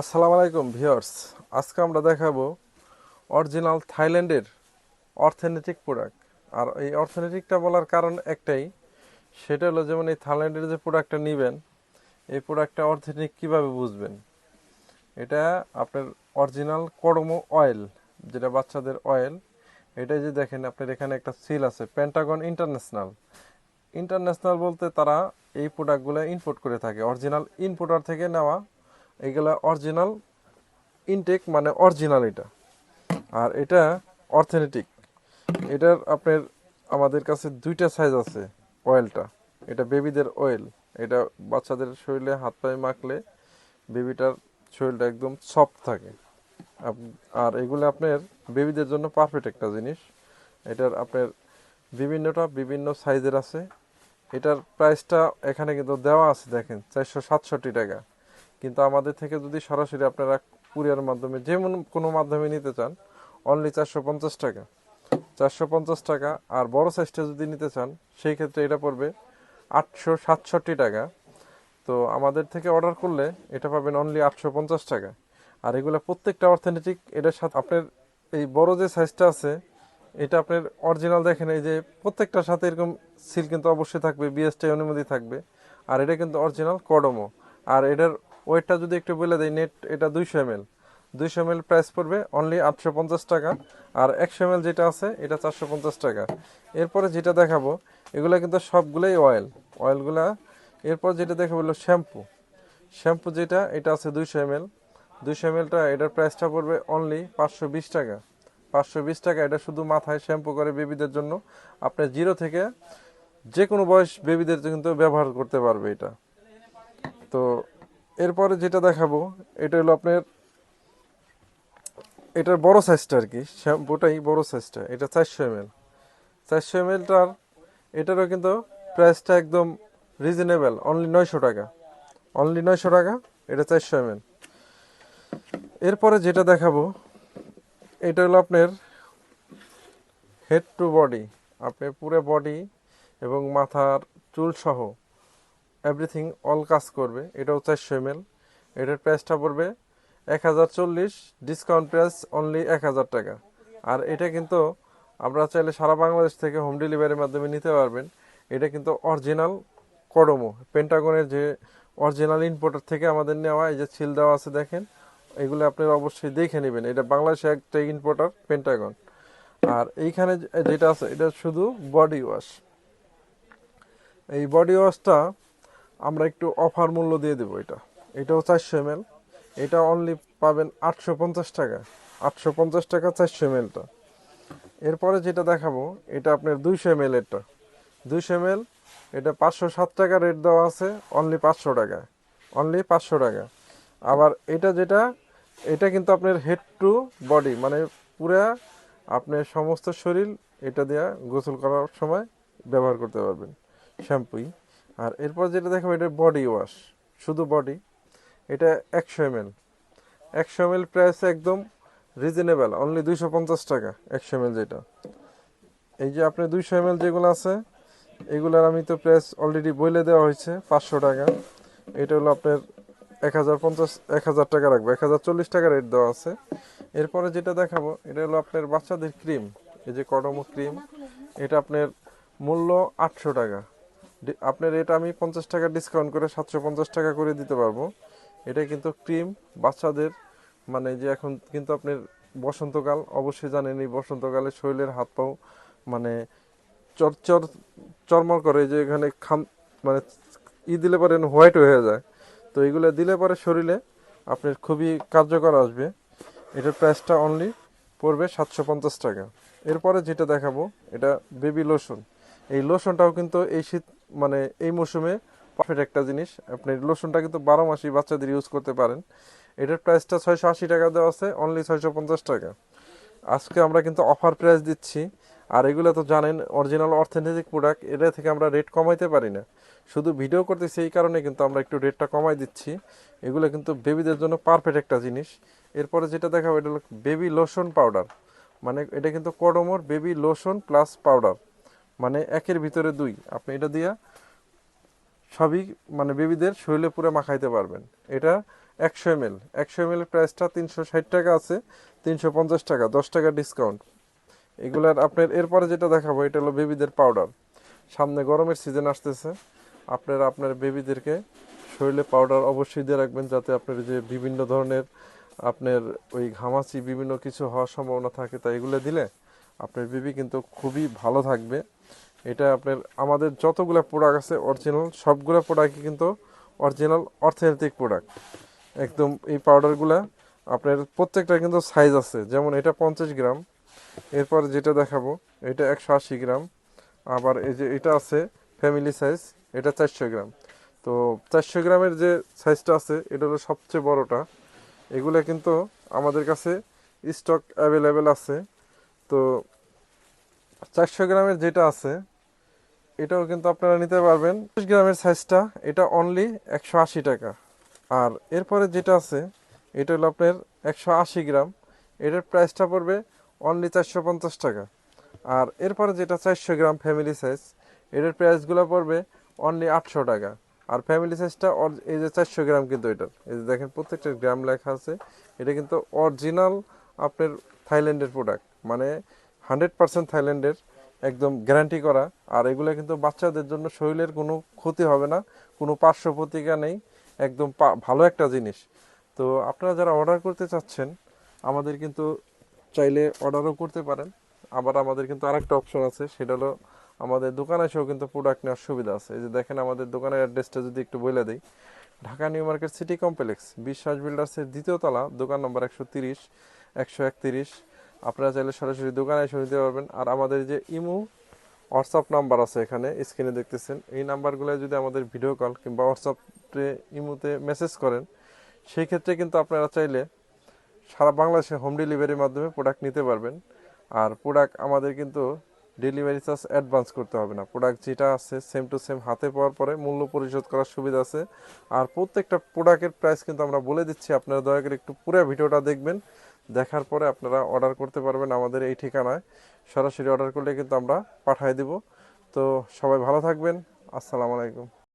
আসসালামু আলাইকুম, ভিউয়ার্স। আজকে আমরা দেখাবো অরিজিনাল থাইল্যান্ডের অর্থনৈতিক প্রোডাক্ট। আর এই অর্থনৈতিকটা বলার কারণ একটাই, সেটা হলো যেমন এই থাইল্যান্ডের যে প্রোডাক্টটা নেবেন, এই প্রোডাক্টটা অর্থেনিক কীভাবে বুঝবেন? এটা আপনার অরিজিনাল কড়মো অয়েল, যেটা বাচ্চাদের অয়েল। এটা যে দেখেন, আপনার এখানে একটা সিল আছে পেন্টাগন ইন্টারন্যাশনাল ইন্টারন্যাশনাল বলতে তারা এই প্রোডাক্টগুলো ইম্পোর্ট করে থাকে, অরিজিনাল ইনপোর্টার থেকে নেওয়া এগুলা অরিজিনাল ইনটেক মানে অরিজিনাল এটা। আর এটা অর্থেনেটিক এটার আপনার আমাদের কাছে দুইটা সাইজ আছে অয়েলটা এটা বেবিদের অয়েল এটা বাচ্চাদের শরীরে হাত পায়ে মাখলে বেবিটার শরীরটা একদম সফট থাকে। আর এগুলো আপনার বেবিদের জন্য পারফেক্ট একটা জিনিস। এটার আপনার বিভিন্নটা বিভিন্ন সাইজের আছে। এটার প্রাইসটা এখানে কিন্তু দেওয়া আছে দেখেন, চারশো সাতষট্টি টাকা। কিন্তু আমাদের থেকে যদি সরাসরি আপনারা কুরিয়ার মাধ্যমে যেমন কোনো মাধ্যমে নিতে চান অনলি চারশো পঞ্চাশ টাকা। চারশো পঞ্চাশ টাকা আর বড় সাইজটা যদি নিতে চান, সেই ক্ষেত্রে এটা পড়বে আটশো সাতষট্টি টাকা। তো আমাদের থেকে অর্ডার করলে এটা পাবেন অনলি আটশো পঞ্চাশ টাকা। আর এগুলো প্রত্যেকটা অর্থেনেটিক এটার সাথে আপনার এই বড় যে সাইজটা আছে, এটা আপনার অরিজিনাল দেখেন, এই যে প্রত্যেকটার সাথে এরকম সিল কিন্তু অবশ্যই থাকবে বিএসটি অনুমতি থাকবে। আর এটা কিন্তু অরিজিনাল কডমো আর এটার ওয়েটটা যদি একটু বলে দেয় নেট এটা দুইশো এম এল দুইশো এম এল প্রাইস পড়বে অনলি আটশো পঞ্চাশ টাকা। আর একশো এম এল যেটা আছে, এটা চারশো পঞ্চাশ টাকা। এরপরে যেটা দেখাবো, এগুলো কিন্তু সবগুলোই অয়েল অয়েলগুলা এরপর যেটা দেখাবো হলো শ্যাম্পু শ্যাম্পু যেটা, এটা আছে দুইশো এম এল দুইশো এম এলটা এটার প্রাইসটা পড়বে অনলি পাঁচশো বিশ টাকা। পাঁচশো বিশ টাকা, এটা শুধু মাথায় শ্যাম্পু করে বেবিদের জন্য। আপনার জিরো থেকে যে কোনো বয়স বেবিদের কিন্তু ব্যবহার করতে পারবে এটা। তো এরপরে যেটা দেখাবো, এটা হলো আপনার, এটার বড় সাইজটা আর কি, শ্যাম্পুটাই বড় সাইজটা এটা চারশো এম এল। চারশো এম এলটার, এটারও কিন্তু প্রাইসটা একদম রিজনেবল অনলি নয়শো টাকা। অনলি নয়শো টাকা, এটা চারশো এম এল। এরপরে যেটা দেখাবো, এটা হলো আপনার হেড টু বডি আপনার পুরো বডি এবং মাথার চুল সহ। এভরিথিং অল কাজ করবে। এটাও চারশো এম এটার প্রাইসটা পড়বে এক হাজার চল্লিশ ডিসকাউন্ট প্রাইস অনলি এক হাজার টাকা। আর এটা কিন্তু আপনারা চাইলে সারা বাংলাদেশ থেকে হোম ডেলিভারির মাধ্যমে নিতে পারবেন। এটা কিন্তু অরিজিনাল কডমো পেন্টাগনের যে অরিজিনাল ইম্পোর্টার থেকে আমাদের নেওয়া, এই যে ছিল দেওয়া আছে দেখেন, এগুলো আপনারা অবশ্যই দেখে নেবেন। এটা বাংলাদেশে একটা ইম্পোর্টার পেন্টাগন আর এইখানে যেটা আছে, এটা শুধু বডি ওয়াশ এই বডি ওয়াশটা আমরা একটু অফার মূল্য দিয়ে দেবো এটা। এটাও চারশো এম এটা অনলি পাবেন আটশো পঞ্চাশ টাকা। আটশো পঞ্চাশ টাকা চারশো এম এরপরে যেটা দেখাবো, এটা আপনার দুইশো এম এরটা দুইশো এম এটা পাঁচশো সাত টাকা রেট দেওয়া আছে অনলি পাঁচশো টাকা। অনলি পাঁচশো টাকা। আবার এটা যেটা, এটা কিন্তু আপনার হেড টু বডি মানে পুরা আপনার সমস্ত শরীর এটা দেয়া গোসল করার সময় ব্যবহার করতে পারবেন। শ্যাম্পুই আর এরপর যেটা দেখাবো, এটা বডি ওয়াশ শুধু বডি এটা একশো এম এল একশো এম এল প্রাইস একদম রিজনেবল অনলি দুইশো পঞ্চাশ টাকা, একশো এম এল যেটা। এই যে আপনার দুইশো এম এল যেগুলো আছে, এগুলার আমি তো প্রাইস অলরেডি বইলে দেওয়া হয়েছে, পাঁচশো টাকা। এটা হলো আপনার এক হাজার পঞ্চাশ, এক হাজার টাকা রাখব, এক হাজার চল্লিশ টাকা রেট দেওয়া আছে। এরপরে যেটা দেখাবো, এটা হলো আপনার বাচ্চাদের ক্রিম এই যে কডমো ক্রিম এটা আপনার মূল্য আটশো টাকা। আপনার এটা আমি পঞ্চাশ টাকা ডিসকাউন্ট করে সাতশো পঞ্চাশ টাকা করে দিতে পারব। এটা কিন্তু ক্রিম বাচ্চাদের মানে যে এখন কিন্তু আপনার বসন্তকাল, অবশ্যই জানেন এই বসন্তকালে শরীরের হাত পাও মানে চর চর, চরমর করে যে এখানে খাম মানে ই দিলে পরে হোয়াইট হয়ে যায়। তো এগুলো দিলে পরে শরীরে আপনার খুবই কার্যকর আসবে। এটার প্রাইসটা অনলি পড়বে সাতশো পঞ্চাশ টাকা। এরপরে যেটা দেখাবো, এটা বেবি লোশন এই লোশনটাও কিন্তু এই শীত মানে এই মৌসুমে পারফেক্ট একটা জিনিস। আপনি লোশনটা কিন্তু বারো মাসই বাচ্চাদের ইউজ করতে পারেন। এটার প্রাইসটা ছয়শো আশি টাকা দেওয়া আছে অনলি ছয়শো পঞ্চাশ টাকা। আজকে আমরা কিন্তু অফার প্রাইস দিচ্ছি। আর এগুলো তো জানেন অরিজিনাল অর্থেনেটিক প্রোডাক্ট এটা থেকে আমরা রেট কমাইতে পারি না। শুধু ভিডিও করতেছি এই কারণে কিন্তু আমরা একটু রেটটা কমাই দিচ্ছি। এগুলো কিন্তু বেবিদের জন্য পারফেক্ট একটা জিনিস। এরপরে যেটা দেখাবো, এটা হলো বেবি লোশন পাউডার মানে এটা কিন্তু Kodomo baby lotion plus powder মানে একের ভিতরে দুই। আপনি এটা দিয়া সবই মানে বেবিদের শরীরে পুরো মাখাইতে পারবেন। এটা একশো এম এল একশো এম এল প্রাইসটা তিনশো ষাট টাকা আছে, তিনশো পঞ্চাশ টাকা, দশ টাকা ডিসকাউন্ট এগুলার আপনার এরপরে যেটা দেখাবো, এটা হলো বেবিদের পাউডার সামনে গরমের সিজন আসতেছে। আপনারা আপনার বেবিদেরকে শরীরে পাউডার অবশ্যই দিয়ে রাখবেন যাতে আপনার যে বিভিন্ন ধরনের আপনার ওই ঘামাচি বিভিন্ন কিছু হওয়ার সম্ভাবনা থাকে তাই এগুলো দিলে আপনার বেবি কিন্তু খুবই ভালো থাকবে। এটা আপনার আমাদের যতগুলো প্রোডাক্ট আছে অরিজিনাল সবগুলো প্রোডাক্টই কিন্তু অরিজিনাল অর্থনৈতিক প্রোডাক্ট একদম এই পাউডারগুলা আপনার প্রত্যেকটা কিন্তু সাইজ আছে। যেমন এটা পঞ্চাশ গ্রাম, এরপর যেটা দেখাবো, এটা একশো আশি গ্রাম। আবার এই যে এটা আছে ফ্যামিলি সাইজ এটা চারশো গ্রাম। তো চারশো গ্রামের যে সাইজটা আছে, এটা হলো সবচেয়ে বড়টা। এগুলো কিন্তু আমাদের কাছে স্টক অ্যাভেলেবেল আছে। তো চারশো গ্রামের যেটা আছে এটাও কিন্তু আপনারা নিতে পারবেন। দশ গ্রামের সাইজটা এটা অনলি একশো আশি টাকা। আর এরপরে যেটা আছে, এটা হলো আপনার একশো আশি গ্রাম। এটার প্রাইসটা পড়বে অনলি চারশো পঞ্চাশ টাকা। আর এরপরে যেটা চারশো গ্রাম ফ্যামিলি সাইজ এটার প্রাইসগুলো পড়বে অনলি আটশো টাকা। আর ফ্যামিলি সাইজটা এই যে চারশো গ্রাম কিন্তু এটার এই যে দেখেন প্রত্যেকটা গ্রাম লেখা আছে, এটা কিন্তু অরিজিনাল আপনার থাইল্যান্ডের প্রোডাক্ট মানে হান্ড্রেড পার্সেন্ট থাইল্যান্ডের একদম গ্যারান্টি করা। আর এগুলো কিন্তু বাচ্চাদের জন্য শরীরের কোনো ক্ষতি হবে না, কোনো পার্শ্ব প্রতিক্রিয়া নেই, একদম ভালো একটা জিনিস। তো আপনারা যারা অর্ডার করতে চাচ্ছেন, আমাদের কিন্তু চাইলে অর্ডারও করতে পারেন। আবার আমাদের কিন্তু আরেকটা অপশন আছে, সেটা হলো আমাদের দোকানে এসেও কিন্তু প্রোডাক্ট নেওয়ার সুবিধা আছে। এই যে দেখেন আমাদের দোকানের অ্যাড্রেসটা যদি একটু বলে দিই। Dhaka new market city complex, Biswas বিল্ডার্সের দ্বিতীয় তলা, দোকান নম্বর একশো তিরিশ, একশো একতিরিশ। আপনারা চাইলে সরাসরি দোকানে এসে নিতে পারবেন। আর আমাদের যে ইমো হোয়াটসঅ্যাপ নাম্বার আছে এখানে স্ক্রিনে দেখতেছেন। এই নাম্বারগুলো যদি আমাদের ভিডিও কল কিংবা হোয়াটসঅ্যাপে ইমোতে মেসেজ করেন সেই ক্ষেত্রে কিন্তু আপনারা চাইলে সারা বাংলাদেশে হোম ডেলিভারির মাধ্যমে প্রোডাক্ট নিতে পারবেন। আর প্রোডাক্ট আমাদের কিন্তু ডেলিভারি চার্জ অ্যাডভান্স করতে হবে না। প্রোডাক্ট যেটা আছে সেম টু সেম হাতে পাওয়ার পরে মূল্য পরিশোধ করার সুবিধা আছে। আর প্রত্যেকটা প্রোডাক্টের প্রাইস কিন্তু আমরা বলে দিচ্ছি। আপনারা দয়া করে একটু পুরো ভিডিওটা দেখবেন। দেখার পরে আপনারা অর্ডার করতে পারবেন আমাদের এই ঠিকানায়। সরাসরি অর্ডার করলে কিন্তু আমরা পাঠিয়ে দিব। তো সবাই ভালো থাকবেন। আসসালামু আলাইকুম।